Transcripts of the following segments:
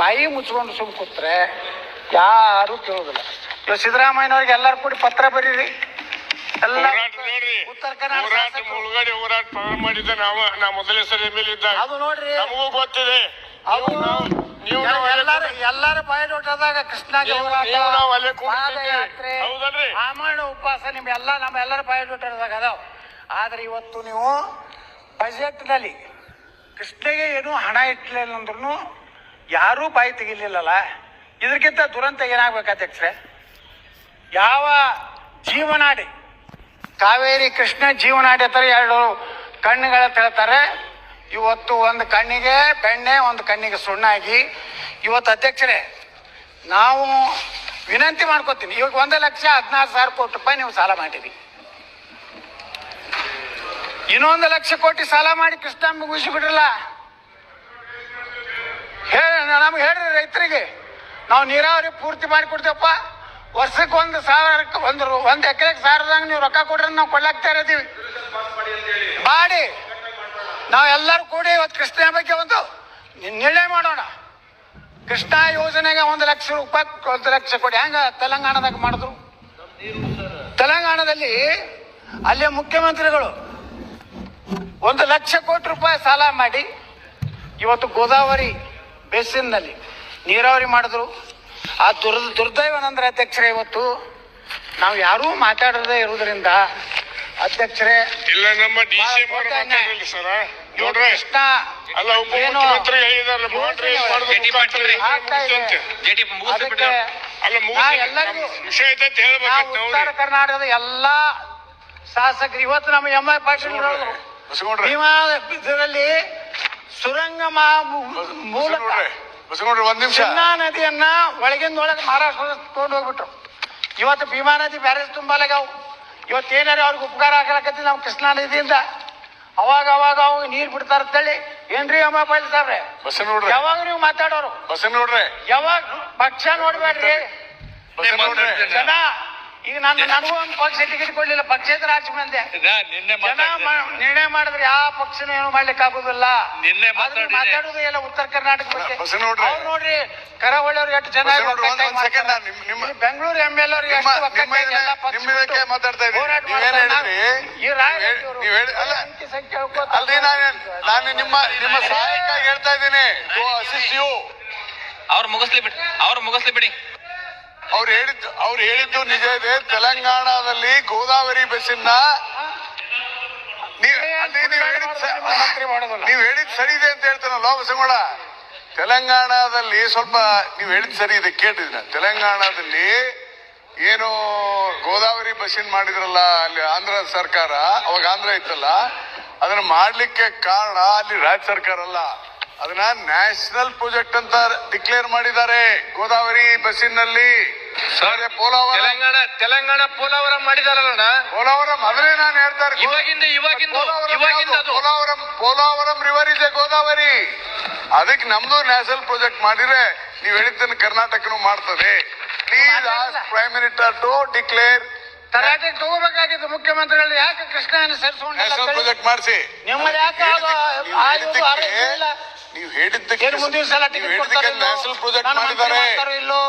ಬಾಯಿ ಮುಚ್ಕೊಂಡು ಸುಮ್ ಕೂತ್ರೆ ಯಾರು ಕೇಳೋದಿಲ್ಲ ಇವಾಗ ಸಿದ್ದರಾಮಯ್ಯನವ್ರಿಗೆ ಎಲ್ಲರೂ ಕೂಡಿ ಪತ್ರ ಬರೀರಿ ಎಲ್ಲ ಉತ್ತರ ಕರ್ನಾಟಕ ಹೋರಾಟ ಶಾಸಕರು. ಮುಳುಗಡೆ ಹೋರಾಟ ಪ್ರಾರಂಭ ಮಾಡಿದ್ದ ನಾವು ನಾ ಮೊದಲೇ ಸರಿ ಮೇಲೆ ಇದ್ದಾಗ ಅದು ನೋಡ್ರಿ ನಮಗೂ ಗೊತ್ತಿದೆ ಅವು ನೀವು ನಾವು- ಎಲ್ಲಾರು. ಎಲ್ಲಾರ ಬಾಯೋಟದಾಗ ಕೃಷ್ಣಗೆ ನೀವು- ಹೋರಾಟ ನೀವು ನಾವು ಅಲ್ಲೇ ಕೂತಿದ್ವಿ. ಪಾದಯಾತ್ರೆ ಹೌದಲ್ರಿ? ಆಮರಣ ಉಪವಾಸ ನಿಮ್ಮೆಲ್ಲ ನಮ್ಮ ಎಲ್ಲರ ಬಾಯೋಟದಾಗ ಅದಾವ ಆದ್ರೆ ಇವತ್ತು ನೀವು ಬಜೆಟ್ನಲ್ಲಿ ಕೃಷ್ಣಗೆ ಏನು ಹಣ ಇಟ್ಟಿಲ್ಲ ಅಂದ್ರೂ ಯಾರೂ ಬಾಯಿ ತೆಗಿಲಿಲ್ಲಲ್ಲ? ಇದಕ್ಕಿಂತ ದುರಂತ ಏನಾಗ್ಬೇಕು ಅಧ್ಯಕ್ಷರೇ? ಯಾವ ಜೀವನಾಡಿ, ಕಾವೇರಿ ಕೃಷ್ಣ ಜೀವನಾಡಿ ಅಂತಾರೆ ಎರಡು ಕಣ್ಣುಗಳ ತಿಳ್ತಾರೆ. ಇವತ್ತು ಒಂದು ಕಣ್ಣಿಗೆ ಬೆಣ್ಣೆ, ಒಂದು ಕಣ್ಣಿಗೆ ಸುಣ್ಣಾಗಿ. ಇವತ್ತು ಅಧ್ಯಕ್ಷರೇ, ನಾವು ವಿನಂತಿ ಮಾಡ್ಕೋತೀನಿ. ಇವಾಗ ಒಂದು ಲಕ್ಷ ಹದಿನಾರು ಸಾವಿರ ಕೋಟಿ ರೂಪಾಯಿ ನೀವು ಸಾಲ ಮಾಡಿರಿ. ಇನ್ನೊಂದು ಲಕ್ಷ ಕೋಟಿ ಸಾಲ ಮಾಡಿ ಕೃಷ್ಣ ಮುಗಿಸಿಬಿಡ್ರಲ್ಲ ನಮ್ಗೆ ಹೇಳ್ರಿ ರೈತರಿಗೆ. ನಾವು ನೀರಾವರಿ ಪೂರ್ತಿ ಮಾಡಿ ಕೊಡ್ತೇವಪ್ಪ. ವರ್ಷಕ್ಕೆ ಒಂದು ಸಾವಿರಕ್ಕೆ ಒಂದು ಒಂದು ಎಕರೆಗೆ ಸಾವಿರದಂಗೆ ನೀವು ರೊಕ್ಕ ಕೊಡ್ರಿ, ನಾವು ಕೊಡ್ಲಾಗ್ತಾ ಇರೋದೀವಿ. ಮಾಡಿ. ನಾವೆಲ್ಲರೂ ಕೂಡಿ ಇವತ್ತು ಕೃಷ್ಣ ಬಗ್ಗೆ ಒಂದು ನಿರ್ಣಯ ಮಾಡೋಣ. ಕೃಷ್ಣ ಯೋಜನೆಗೆ ಒಂದು ಲಕ್ಷ ರೂಪಾಯಿ ಒಂದು ಲಕ್ಷ ಕೊಡಿ. ಹೆಂಗ ತೆಲಂಗಾಣದಾಗ ಮಾಡಿದ್ರು? ತೆಲಂಗಾಣದಲ್ಲಿ ಅಲ್ಲಿ ಮುಖ್ಯಮಂತ್ರಿಗಳು ಒಂದು ಲಕ್ಷ ಕೋಟಿ ರೂಪಾಯಿ ಸಾಲ ಮಾಡಿ ಇವತ್ತು ಗೋದಾವರಿ ಬೇಸಿನ್ನಲ್ಲಿ ನೀರಾವರಿ ಮಾಡಿದ್ರು. ಆ ದುರ್ ದುರ್ದೈವನಂದ್ರೆ ಅಧ್ಯಕ್ಷರೇ ಇವತ್ತು ನಾವು ಯಾರೂ ಮಾತಾಡದೇ ಇರುವುದರಿಂದ ಅಧ್ಯಕ್ಷರೇ ಇಲ್ಲ ನಮ್ಮ ಡಿ ಸಿ ಬಹಳ ದೊಡ್ಡ ಅನ್ಯಾಯ. ಮಾತಾಡಿಲ್ಲ ಸರ್. ಇವತ್ತು ನೋಡ್ರಿ. ಕೃಷ್ಣ ಅಲ್ಲ ಏನು ಮುಖ್ಯಮಂತ್ರಿ ಹೇಳಿದಾರಲ್ಲ ಮಾಡ್ರಿ ಯೋಜನೆ ಮಾಡೋದು ಜೆಟಿ ಮುಖಾಂತರ ಪಾಟೀಲ್ ಆಗ್ತಾ ಇದೆ. ಮುಗಿಸಂತೆ. ಜೆಟಿ ಮುಗಿಸಿ ಅದಕ್ಕೆ ಬಿಡ್ರಿ ಅಲ್ಲ ನಾ ಮುಗಿಸಿ ಎಲ್ಲರಿಗೂ ವಿಷಯ ಐತೆ ಅಂತ ನಾವು ಹೇಳ್ಬೇಕಂತ ಉತ್ತರ ನೋಡ್ರಿ ಕರ್ನಾಟಕದ ಎಲ್ಲಾ ಶಾಸಕರು ಇವತ್ತು ನಮ್ಮ ಎಂ ಐ ಪಾಟೀಲ್ ಬಸವಣ್ಣ ಇದರಲ್ಲಿ ಸುರಂಗ ಮೂಲಕ ಒಂದ್ ನಿಮಿಷ. ನದಿಯನ್ನ ಒಳಗಿಂದ ಒಳಗೆ ಮಹಾರಾಷ್ಟ್ರದ ತಗೊಂಡು ಹೋಗ್ಬಿಟ್ರು ಇವತ್ತು ಭೀಮಾ ನದಿ ಬ್ಯಾರೇಜ್ ತುಂಬಲಾಗ್ಯಾವ ಇವತ್ತು ಏನಾರ ಅವ್ರಿಗೆ ಉಪಕಾರ ಆಗಲಕತ್ತಿ ನಾವು ಕೃಷ್ಣಾ ನದಿಯಿಂದ. ಅವಾಗ ಅವಾಗ ಅವಾಗ ನೀರು ಬಿಡ್ತಾರ ಅಂತೇಳಿ. ಏನ್ರಿ ಅಮ್ಮ ಪಾಯ್ಲ್ ಸಾಬ್ರೆ? ಯಾವಾಗ ನೀವು ಮಾತಾಡೋರು? ಬಸ ನೋಡ್ರಿ ಯಾವಾಗ? ಪಕ್ಷ ನೋಡ್ಬೇಡ್ರಿ. ಜನ ಈಗ ನಾನು ನನಗೂ ಒಂದು ಪಕ್ಷ ಟಿಕೆಟ್ ಕೊಡ್ಲಿಲ್ಲ ಪಕ್ಷೇತರ ಆಚೆ ಬಂದೆ. ನಿನ್ನೆ ಜನ ಮಾ- ನಿರ್ಣಯ ಮಾಡಿದ್ರೆ ಯಾವ ಪಕ್ಷನೂ ಏನು ಮಾಡ್ಲಿಕ್ಕೆ ಆಗುದಿಲ್ಲ ನಿನ್ನೆ ಮಾತಾಡಿದೆ. ಮಾತಾಡುದು ಎಲ್ಲ ಉತ್ತರ ಕರ್ನಾಟಕ ಬಗ್ಗೆ ಬಸ್ ನೋಡ್ರಿ. ಅವ್ರು ನೋಡ್ರಿ ಕರಾವಳಿಯವ್ರು ಎಷ್ಟು ಜನ ಬಸ್ ನೋಡ್ರಿ, ಒಂದ್- ಒಂದ್ second ಮಾಡ್ತಾರೆ. ನಿಮ್- ನಿಮ್ಮ- ಬೆಂಗಳೂರು ಎಂ ಎಲ್ ಅವ್ರಿಗೆ ನಿಮ್ಮ ಎಷ್ಟು ನಿಮ್ಮ ಒಕ್ಕಟ್ಟಾಗಿ ಇದನ್ನ- ಎಲ್ಲ ಪಕ್ಷ ನಿಮ್ಮ ಇದಕ್ಕೆ ಬಿಟ್ಟು ಮಾತಾಡ್ತಾ ಇದ್ದೀನಿ. ಹೋರಾಟ ನೀವೇನ್ ಮಾಡ್ತಾರೆ. ಹೇಳಿದ್ರಿ? ಈ ರಾಯ ನೀವ್ ಇವ್ರು ನೀವ್ ಹೇಳಿ ಅಲ್ಲ ಅಂಕಿ ಸಂಖ್ಯೆ ಹೇಳ್ಕೊತ ಅಲ್ರಿ ನಾನು ನಾನು ನಿಮ್ಮ ನಿಮ್ಮ ಸಹಾಯಕ್ಕಾಗಿ ಹೇಳ್ತಾ ಇದ್ದೀನಿ. ಟು ಅಸಿಸ್ಟ್ ಯು ಅವ್ರು ಮುಗಿಸ್ಲಿ ಬಿಡಿ ಅವ್ರು ಮುಗಿಸ್ಲಿ ಬಿಡಿ. ಅವ್ರು ಹೇಳಿದ್ದು ಅವ್ರು ಹೇಳಿದ್ದು ನಿಜ ಇದೆ. ತೆಲಂಗಾಣದಲ್ಲಿ ಗೋದಾವರಿ ಬಸ್ಸಿನ ನೀವು ಹೇಳಿದ್ ಸರಿ ಇದೆ ಅಂತ ಹೇಳ್ತಾನಲ್ಲ ಬಸವಣ್ಣ. ತೆಲಂಗಾಣದಲ್ಲಿ ಸ್ವಲ್ಪ ನೀವು ಹೇಳಿದ್ ಸರಿ ಇದೆ ಕೇಳಿದ್ನ ತೆಲಂಗಾಣದಲ್ಲಿ ಏನು ಗೋದಾವರಿ ಬಸ್ಸಿನ ಮಾಡಿದ್ರಲ್ಲ ಅಲ್ಲಿ ಆಂಧ್ರ ಸರ್ಕಾರ ಅವಾಗ ಆಂಧ್ರ ಇತ್ತಲ್ಲ ಅದನ್ನ ಮಾಡ್ಲಿಕ್ಕೆ ಕಾರಣ ಅಲ್ಲಿ ರಾಜ್ಯ ಸರ್ಕಾರ ಅಲ್ಲ. ಅದನ್ನ ನ್ಯಾಷನಲ್ ಪ್ರಾಜೆಕ್ಟ್ ಅಂತ ಡಿಕ್ಲೇರ್ ಮಾಡಿದ್ದಾರೆ ಗೋದಾವರಿ ಬಸ್ಸಿನಲ್ಲಿ. ಅದೇ ಪೋಲಾವರ ತೆಲಂಗಾಣ ತೆಲಂಗಾಣ ಪೋಲಾವರಂ ಮಾಡಿದಾರಲ್ಲ ಪೋಲಾವರಂ ಅದನ್ನೇ ನಾನು ಹೇಳ್ತಾರೆ ಇವಾಗಿಂದ ಇವಾಗಿಂದ ಇವಾಗಿಂದ ಪೋಲಾವರಂ ಪೋಲಾವರಂ ರಿವರ್ ಇದೆ ಗೋದಾವರಿ ಅದಕ್ಕೆ ನಮ್ದು ನ್ಯಾಷನಲ್ ಪ್ರಾಜೆಕ್ಟ್ ಮಾಡಿದ್ರೆ ನೀವ್ ಹೇಳಿದ್ದನ್ನು ಕರ್ನಾಟಕನು ಮಾಡ್ತದೆ. Please prime minister to declare ತರಾಟೆ ತಗೋಬೇಕಾಗಿತ್ತು ಮುಖ್ಯಮಂತ್ರಿಗಳು. ಯಾಕೆ ಕೃಷ್ಣ ಸೇರಿಸ್ಕೊಂಡು? ಪ್ರಾಜೆಕ್ಟ್ ಮಾಡಿಸಿ. ನಿಮ್ಮಲ್ಲಿ ಯಾಕೆ ನೀವು ಹೇಳಿದ್ದಕ್ಕೆ ಏನು ಮುಂದಿನ ಸಲ ಟಿಕೆಟ್ ಕೊಡ್ತಾರೋ? ನ್ಯಾಷನಲ್ ಪ್ರಾಜೆಕ್ಟ್ ನಾನು ಮಂತ್ರಿ ಮಾಡಿದ್ದಾರೆ. ಮಾಡ್ತಾರೋ ಇಲ್ಲೋ?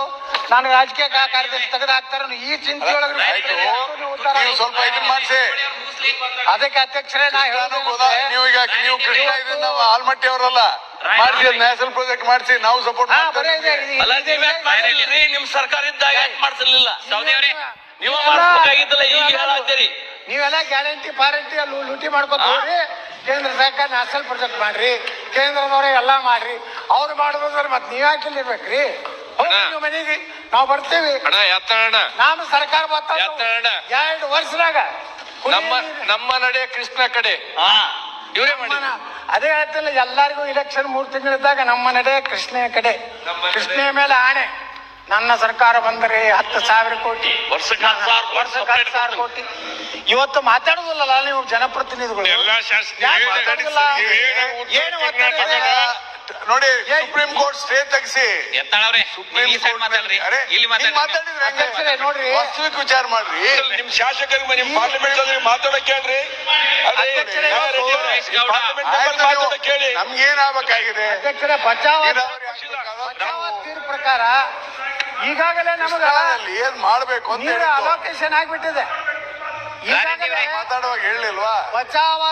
ನಾನು ರಾಜಕೀಯ ಕಾ- ಕಾರ್ಯದರ್ಶಿ ತೆಗೆದು ಹಾಕ್ತಾರೋ ಈ ಚಿಂತೆ ಒಳಗೆ ಆಯ್ತು. ನೀವು ಸ್ವಲ್ಪ ಇದನ್ನ ಮಾಡಿಸಿ. ಅದಕ್ಕೆ ಅಧ್ಯಕ್ಷರೇ ನಾ ನಾನು ಹೇಳೋದು ನೀವು ಈಗ ನೀವು ಕೃಷ್ಣ ಇದನ್ನ ನಾವು ಆಲ್ಮಟ್ಟಿ ಅವರಲ್ಲ. ಮಾಡಿಸಿ ನ್ಯಾಷನಲ್ ಪ್ರಾಜೆಕ್ಟ್ ಮಾಡಿಸಿ ನಾವು ಸಪೋರ್ಟ್ ಹಾ, ಬರೀ ಇದೆ, ಮಾಡ್ತೀವಿ ಇದು- ಅಲ್ಲ ಇದು- ನೀವ್ ಯಾಕೆ ಮಾಡಿಲ್ರಿ ನಿಮ್ ಸರ್ಕಾರ ಇದ್ದಾಗ ಯಾಕೆ ಮಾಡ್ಸಲಿಲ್ಲ ಸೌದಿ ಅವರೇ ನೀವು ಮಾಡ್ಬೇಕಾಗಿದ್ದಲ್ಲ ಈಗ ಹೇಳತ್ತೀರಿ ನೀವೆಲ್ಲ ಗ್ಯಾರಂಟಿ ಪಾರಂಟಿ ಅಲ್ಲಿ ಲೂಟಿ ಮಾಡ್ಕೊತೀವಿ ಕೇಂದ್ರ ಸರ್ಕಾರ ನ್ಯಾಷನಲ್ ಪ್ರಾಜೆಕ್ಟ್ ಮಾಡ್ರಿ. ಕೇಂದ್ರದವ್ರೆ ಎಲ್ಲ ಮಾಡ್ರಿ. ಅವ್ರು ಮಾಡೋದ್ರೆ ಮತ್ತೆ ನೀವ್ ಯಾಕೆ ಇರ್ಬೇಕ್ರಿ. ನೀವು ಮನೆಗೆ. ನಾವು ಬರ್ತೀವಿ. ಅಣ್ಣ ನಮ್ಮ ಸರ್ಕಾರ ಬರ್ತಾ. ಎರಡು ವರ್ಷದಾಗ. ನಮ್ಮ ನಮ್ಮ ನಡೆ ಕೃಷ್ಣ ಕಡೆ. ಇವರೇ ಮಾಡಿ ಅದೇ ಹೇಳ್ತಿಲ್ಲ ಎಲ್ಲರಿಗೂ ಇಲೆಕ್ಷನ್ ಮೂರ್ ತಿಂಗಳಿದ್ದಾಗ ನಮ್ಮ ನಡೆ ಕೃಷ್ಣ ಕಡೆ. ಕೃಷ್ಣ ಕೃಷ್ಣೆಯ ಮೇಲೆ ಆಣೆ. ನನ್ನ ಸರ್ಕಾರ ಬಂದರೆ ಹತ್ತು ಸಾವಿರ ಕೋಟಿ. ವರ್ಷಕ್ಕೆ ಹತ್ತು ಸಾವಿರ ಕೋಟಿ ವರ್ಷಕ್ಕೆ ಹತ್ತು ಸಾವಿರ ಕೋಟಿ. ಇವತ್ತು ಮಾತಾಡುದಿಲ್ಲಲ್ಲ ನೀವು ಜನಪ್ರತಿನಿಧಿಗಳು. ಎಲ್ಲಾ ಶಾಸಕ ಯಾಕೆ ಮಾತಾಡುದಿಲ್ಲ? ಏನು ನೋಡಿ ಏ, ಸುಪ್ರೀಂ ಕೋರ್ಟ್ ಸ್ಟೇ ತೆಗಿಸಿ. ಎತ್ತಾಳವ್ರೆ ಸುಪ್ರೀಂ ಈ ಸೈಡ್ ಮಾತಾಡ್ರಿ. ಅರೆ ಇಲ್ಲಿ ಹಿಂಗ್ ಮಾತಾಡ್ರಿ. ಮಾತಾಡಿದ್ರೆ ಹೆಂಗೆ? ಅಧ್ಯಕ್ಷರೇ, ನೋಡ್ರಿ. ವಾಸ್ತವಿಕ ವಿಚಾರ ಮಾಡ್ರಿ. ನಿಮ್ ಶಾಸಕರಿಗೆ ನಿಮ್ ಪಾರ್ಲಿಮೆಂಟ್ ಅಲ್ಲಿ ಮಾತಾಡಕ್ ಕೇಳ್ರಿ ಅದೇ ಅಧ್ಯಕ್ಷರೇ, ಯಾವ ರೆಡ್ಡಿ ಅವ್ರೆ? ಮಹೇಶ್ ಗೌಡ. ಪಾರ್ಲಿಮೆಂಟ್ ಆಯ್ತು ನಲ್ಲಿ ನೀವು- ಮಾತಾಡಕ್ ಕೇಳಿ ನಮ್ಗೇನಾಗಬೇಕಾಗಿದೆ ಅಧ್ಯಕ್ಷರೇ ಬಚಾವ್ ನೀರಾವರಿ ಆಗ್ಬೇಕಾದ್ರೆ ನಾವು ತೀರ್ಪು ಪ್ರಕಾರ ಈಗಾಗಲೇ ನಮಗ ಕೃಷ್ಣಾದಲ್ಲಿ ಏನ್ ಮಾಡ್ಬೇಕು ಅಂತ ನೀರು. ಅಲೋಕೇಶನ್ ಆಗ್ಬಿಟ್ಟಿದೆ ಈಗಾಗಲೇ ಮಾತಾಡುವಾಗ ಹೇಳಿಲ್ವಾ ಬಚಾವ್